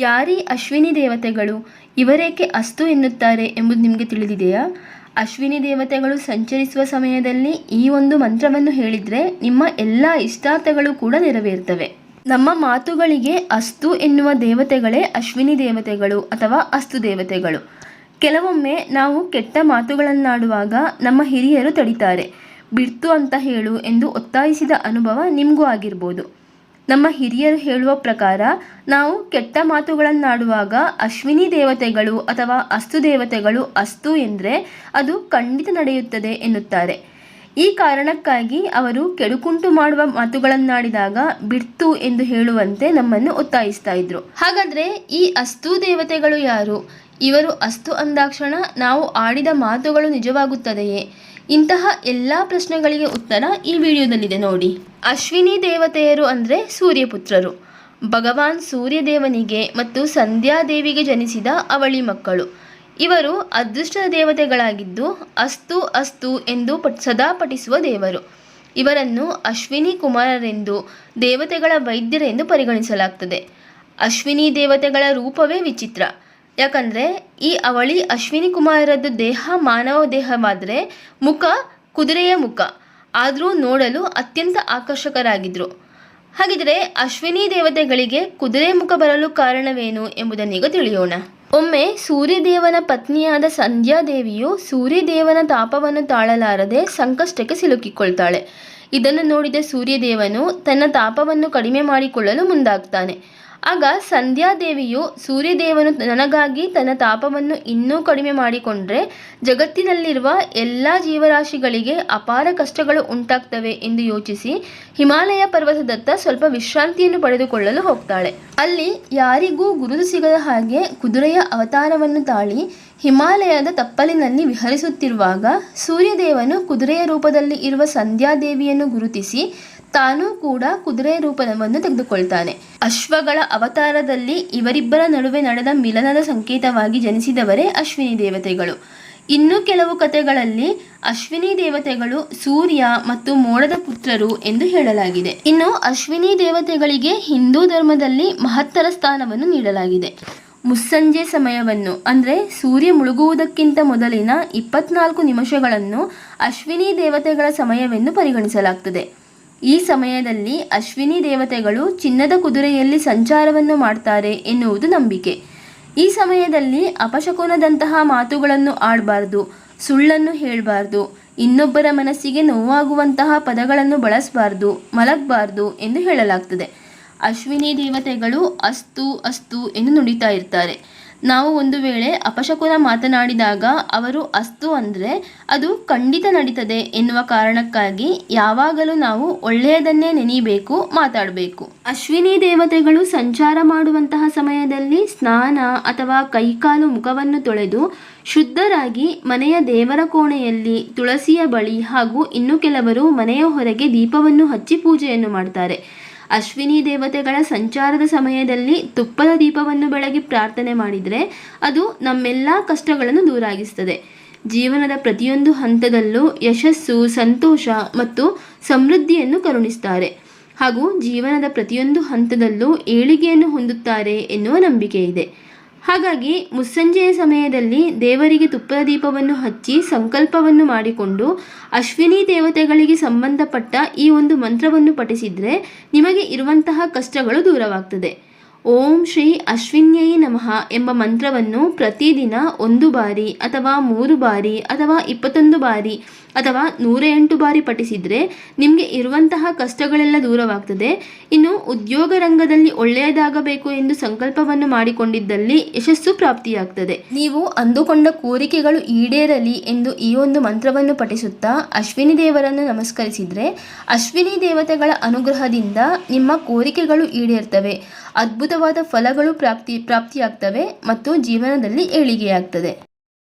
ಯಾರೀ ಅಶ್ವಿನಿ ದೇವತೆಗಳು? ಇವರೇಕೆ ಅಸ್ತು ಎನ್ನುತ್ತಾರೆ ಎಂಬುದು ನಿಮಗೆ ತಿಳಿದಿದೆಯಾ? ಅಶ್ವಿನಿ ದೇವತೆಗಳು ಸಂಚರಿಸುವ ಸಮಯದಲ್ಲಿ ಈ ಒಂದು ಮಂತ್ರವನ್ನು ಹೇಳಿದರೆ ನಿಮ್ಮ ಎಲ್ಲ ಇಷ್ಟಾರ್ಥಗಳು ಕೂಡ ನೆರವೇರ್ತವೆ. ನಮ್ಮ ಮಾತುಗಳಿಗೆ ಅಸ್ತು ಎನ್ನುವ ದೇವತೆಗಳೇ ಅಶ್ವಿನಿ ದೇವತೆಗಳು ಅಥವಾ ಅಸ್ತು ದೇವತೆಗಳು. ಕೆಲವೊಮ್ಮೆ ನಾವು ಕೆಟ್ಟ ಮಾತುಗಳನ್ನಾಡುವಾಗ ನಮ್ಮ ಹಿರಿಯರು ತಡಿತಾರೆ. ಬಿಡ್ತು ಅಂತ ಹೇಳು ಎಂದು ಒತ್ತಾಯಿಸಿದ ಅನುಭವ ನಿಮಗೂ ಆಗಿರ್ಬೋದು. ನಮ್ಮ ಹಿರಿಯರು ಹೇಳುವ ಪ್ರಕಾರ, ನಾವು ಕೆಟ್ಟ ಮಾತುಗಳನ್ನಾಡುವಾಗ ಅಶ್ವಿನಿ ದೇವತೆಗಳು ಅಥವಾ ಅಸ್ತು ದೇವತೆಗಳು ಅಸ್ತು ಎಂದರೆ ಅದು ಖಂಡಿತ ನಡೆಯುತ್ತದೆ ಎನ್ನುತ್ತಾರೆ. ಈ ಕಾರಣಕ್ಕಾಗಿ ಅವರು ಕೆಡುಕುಂಟು ಮಾಡುವ ಮಾತುಗಳನ್ನಾಡಿದಾಗ ಬಿಡ್ತು ಎಂದು ಹೇಳುವಂತೆ ನಮ್ಮನ್ನು ಒತ್ತಾಯಿಸ್ತಾ ಇದ್ರು. ಹಾಗಾದ್ರೆ ಈ ಅಸ್ತು ದೇವತೆಗಳು ಯಾರು? ಇವರು ಅಸ್ತು ಅಂದಾಕ್ಷಣ ನಾವು ಆಡಿದ ಮಾತುಗಳು ನಿಜವಾಗುತ್ತದೆಯೇ? ಇಂತಹ ಎಲ್ಲ ಪ್ರಶ್ನೆಗಳಿಗೆ ಉತ್ತರ ಈ ವಿಡಿಯೋದಲ್ಲಿದೆ ನೋಡಿ. ಅಶ್ವಿನಿ ದೇವತೆಯರು ಅಂದರೆ ಸೂರ್ಯಪುತ್ರರು. ಭಗವಾನ್ ಸೂರ್ಯದೇವನಿಗೆ ಮತ್ತು ಸಂಧ್ಯಾದೇವಿಗೆ ಜನಿಸಿದ ಅವಳಿ ಮಕ್ಕಳು. ಇವರು ಅದೃಷ್ಟದ ದೇವತೆಗಳಾಗಿದ್ದು ಅಸ್ತು ಅಸ್ತು ಎಂದು ಪಟ್ ಸದಾ ಪಠಿಸುವ ದೇವರು. ಇವರನ್ನು ಅಶ್ವಿನಿ ಕುಮಾರರೆಂದು, ದೇವತೆಗಳ ವೈದ್ಯರೆಂದು ಪರಿಗಣಿಸಲಾಗ್ತದೆ. ಅಶ್ವಿನಿ ದೇವತೆಗಳ ರೂಪವೇ ವಿಚಿತ್ರ. ಯಾಕಂದರೆ ಈ ಅವಳಿ ಅಶ್ವಿನಿ ಕುಮಾರದ್ದು ದೇಹ, ಮಾನವ ದೇಹವಾದರೆ ಮುಖ, ಕುದುರೆಯ ಮುಖ. ಆದರೂ ನೋಡಲು ಅತ್ಯಂತ ಆಕರ್ಷಕರಾಗಿದ್ರು. ಹಾಗಿದ್ರೆ ಅಶ್ವಿನಿ ದೇವತೆಗಳಿಗೆ ಕುದುರೆ ಮುಖ ಬರಲು ಕಾರಣವೇನು ಎಂಬುದನ್ನೀಗ ತಿಳಿಯೋಣ. ಒಮ್ಮೆ ಸೂರ್ಯದೇವನ ಪತ್ನಿಯಾದ ಸಂಧ್ಯಾದೇವಿಯು ಸೂರ್ಯದೇವನ ತಾಪವನ್ನು ತಾಳಲಾರದೆ ಸಂಕಷ್ಟಕ್ಕೆ ಸಿಲುಕಿಕೊಳ್ತಾಳೆ. ಇದನ್ನು ನೋಡಿದ ಸೂರ್ಯದೇವನು ತನ್ನ ತಾಪವನ್ನು ಕಡಿಮೆ ಮಾಡಿಕೊಳ್ಳಲು ಮುಂದಾಗ್ತಾನೆ. ಆಗ ಸಂಧ್ಯಾದೇವಿಯು ಸೂರ್ಯದೇವನು ನನಗಾಗಿ ತನ್ನ ತಾಪವನ್ನು ಇನ್ನೂ ಕಡಿಮೆ ಮಾಡಿಕೊಂಡ್ರೆ ಜಗತ್ತಿನಲ್ಲಿರುವ ಎಲ್ಲ ಜೀವರಾಶಿಗಳಿಗೆ ಅಪಾರ ಕಷ್ಟಗಳು ಉಂಟಾಗ್ತವೆ ಎಂದು ಯೋಚಿಸಿ ಹಿಮಾಲಯ ಪರ್ವತದತ್ತ ಸ್ವಲ್ಪ ವಿಶ್ರಾಂತಿಯನ್ನು ಪಡೆದುಕೊಳ್ಳಲು ಹೋಗ್ತಾಳೆ. ಅಲ್ಲಿ ಯಾರಿಗೂ ಗುರುತು ಸಿಗದ ಹಾಗೆ ಕುದುರೆಯ ಅವತಾರವನ್ನು ತಾಳಿ ಹಿಮಾಲಯದ ತಪ್ಪಲಿನಲ್ಲಿ ವಿಹರಿಸುತ್ತಿರುವಾಗ ಸೂರ್ಯದೇವನು ಕುದುರೆಯ ರೂಪದಲ್ಲಿ ಇರುವ ಸಂಧ್ಯಾದೇವಿಯನ್ನು ಗುರುತಿಸಿ ತಾನೂ ಕೂಡ ಕುದುರೆ ರೂಪವನ್ನು ತೆಗೆದುಕೊಳ್ತಾನೆ. ಅಶ್ವಗಳ ಅವತಾರದಲ್ಲಿ ಇವರಿಬ್ಬರ ನಡುವೆ ನಡೆದ ಮಿಲನದ ಸಂಕೇತವಾಗಿ ಜನಿಸಿದವರೇ ಅಶ್ವಿನಿ ದೇವತೆಗಳು. ಇನ್ನು ಕೆಲವು ಕಥೆಗಳಲ್ಲಿ ಅಶ್ವಿನಿ ದೇವತೆಗಳು ಸೂರ್ಯ ಮತ್ತು ಮೋಡದ ಪುತ್ರರು ಎಂದು ಹೇಳಲಾಗಿದೆ. ಇನ್ನು ಅಶ್ವಿನಿ ದೇವತೆಗಳಿಗೆ ಹಿಂದೂ ಧರ್ಮದಲ್ಲಿ ಮಹತ್ತರ ಸ್ಥಾನವನ್ನು ನೀಡಲಾಗಿದೆ. ಮುಸ್ಸಂಜೆ ಸಮಯವನ್ನು, ಅಂದರೆ ಸೂರ್ಯ ಮುಳುಗುವುದಕ್ಕಿಂತ ಮೊದಲಿನ ಇಪ್ಪತ್ನಾಲ್ಕು ನಿಮಿಷಗಳನ್ನು ಅಶ್ವಿನಿ ದೇವತೆಗಳ ಸಮಯವೆಂದು ಪರಿಗಣಿಸಲಾಗ್ತದೆ. ಈ ಸಮಯದಲ್ಲಿ ಅಶ್ವಿನಿ ದೇವತೆಗಳು ಚಿನ್ನದ ಕುದುರೆಯಲ್ಲಿ ಸಂಚಾರವನ್ನು ಮಾಡ್ತಾರೆ ಎನ್ನುವುದು ನಂಬಿಕೆ. ಈ ಸಮಯದಲ್ಲಿ ಅಪಶಕುನದಂತಹ ಮಾತುಗಳನ್ನು ಆಡಬಾರ್ದು, ಸುಳ್ಳನ್ನು ಹೇಳಬಾರ್ದು, ಇನ್ನೊಬ್ಬರ ಮನಸ್ಸಿಗೆ ನೋವಾಗುವಂತಹ ಪದಗಳನ್ನು ಬಳಸಬಾರ್ದು, ಮಲಗಬಾರ್ದು ಎಂದು ಹೇಳಲಾಗ್ತದೆ. ಅಶ್ವಿನಿ ದೇವತೆಗಳು ಅಸ್ತು ಅಸ್ತು ಎಂದು ನುಡಿತಾ ಇರ್ತಾರೆ. ನಾವು ಒಂದು ವೇಳೆ ಅಪಶಕುನ ಮಾತನಾಡಿದಾಗ ಅವರು ಅಸ್ತು ಅಂದರೆ ಅದು ಖಂಡಿತ ನಡೀತದೆ ಎನ್ನುವ ಕಾರಣಕ್ಕಾಗಿ ಯಾವಾಗಲೂ ನಾವು ಒಳ್ಳೆಯದನ್ನೇ ನೆನೆಯಬೇಕು ಮಾತಾಡಬೇಕು. ಅಶ್ವಿನಿ ದೇವತೆಗಳು ಸಂಚಾರ ಮಾಡುವಂತಹ ಸಮಯದಲ್ಲಿ ಸ್ನಾನ ಅಥವಾ ಕೈಕಾಲು ಮುಖವನ್ನು ತೊಳೆದು ಶುದ್ಧರಾಗಿ ಮನೆಯ ದೇವರ ಕೋಣೆಯಲ್ಲಿ ತುಳಸಿಯ ಬಳಿ ಹಾಗೂ ಇನ್ನು ಕೆಲವರು ಮನೆಯ ಹೊರಗೆ ದೀಪವನ್ನು ಹಚ್ಚಿ ಪೂಜೆಯನ್ನು ಮಾಡ್ತಾರೆ. ಅಶ್ವಿನಿ ದೇವತೆಗಳ ಸಂಚಾರದ ಸಮಯದಲ್ಲಿ ತುಪ್ಪದ ದೀಪವನ್ನು ಬೆಳಗಿ ಪ್ರಾರ್ಥನೆ ಮಾಡಿದರೆ ಅದು ನಮ್ಮೆಲ್ಲ ಕಷ್ಟಗಳನ್ನು ದೂರಾಗಿಸ್ತದೆ. ಜೀವನದ ಪ್ರತಿಯೊಂದು ಹಂತದಲ್ಲೂ ಯಶಸ್ಸು, ಸಂತೋಷ ಮತ್ತು ಸಮೃದ್ಧಿಯನ್ನು ಕರುಣಿಸ್ತಾರೆ ಹಾಗೂ ಜೀವನದ ಪ್ರತಿಯೊಂದು ಹಂತದಲ್ಲೂ ಏಳಿಗೆಯನ್ನು ಹೊಂದುತ್ತಾರೆ ಎನ್ನುವ ನಂಬಿಕೆ ಇದೆ ಹಾಗಾಗಿ ಮುಸ್ಸಂಜೆಯ ಸಮಯದಲ್ಲಿ ದೇವರಿಗೆ ತುಪ್ಪದ ದೀಪವನ್ನು ಹಚ್ಚಿ ಸಂಕಲ್ಪವನ್ನು ಮಾಡಿಕೊಂಡು ಅಶ್ವಿನಿ ದೇವತೆಗಳಿಗೆ ಸಂಬಂಧಪಟ್ಟ ಈ ಒಂದು ಮಂತ್ರವನ್ನು ಪಠಿಸಿದರೆ ನಿಮಗೆ ಇರುವಂತಹ ಕಷ್ಟಗಳು ದೂರವಾಗ್ತದೆ. ಓಂ ಶ್ರೀ ಅಶ್ವಿನ್ಯೈ ನಮಃ ಎಂಬ ಮಂತ್ರವನ್ನು ಪ್ರತಿದಿನ ಒಂದು ಬಾರಿ ಅಥವಾ ಮೂರು ಬಾರಿ ಅಥವಾ ಇಪ್ಪತ್ತೊಂದು ಬಾರಿ ಅಥವಾ ನೂರ ಎಂಟು ಬಾರಿ ಪಠಿಸಿದರೆ ನಿಮಗೆ ಇರುವಂತಹ ಕಷ್ಟಗಳೆಲ್ಲ ದೂರವಾಗ್ತದೆ. ಇನ್ನು ಉದ್ಯೋಗ ರಂಗದಲ್ಲಿ ಒಳ್ಳೆಯದಾಗಬೇಕು ಎಂದು ಸಂಕಲ್ಪವನ್ನು ಮಾಡಿಕೊಂಡಿದ್ದಲ್ಲಿ ಯಶಸ್ಸು ಪ್ರಾಪ್ತಿಯಾಗ್ತದೆ. ನೀವು ಅಂದುಕೊಂಡ ಕೋರಿಕೆಗಳು ಈಡೇರಲಿ ಎಂದು ಈ ಒಂದು ಮಂತ್ರವನ್ನು ಪಠಿಸುತ್ತಾ ಅಶ್ವಿನಿ ದೇವರನ್ನು ನಮಸ್ಕರಿಸಿದರೆ ಅಶ್ವಿನಿ ದೇವತೆಗಳ ಅನುಗ್ರಹದಿಂದ ನಿಮ್ಮ ಕೋರಿಕೆಗಳು ಈಡೇರ್ತವೆ. ಅದ್ಭುತವಾದ ಫಲಗಳು ಪ್ರಾಪ್ತಿ ಪ್ರಾಪ್ತಿಯಾಗ್ತವೆ ಮತ್ತು ಜೀವನದಲ್ಲಿ ಏಳಿಗೆಯಾಗ್ತದೆ.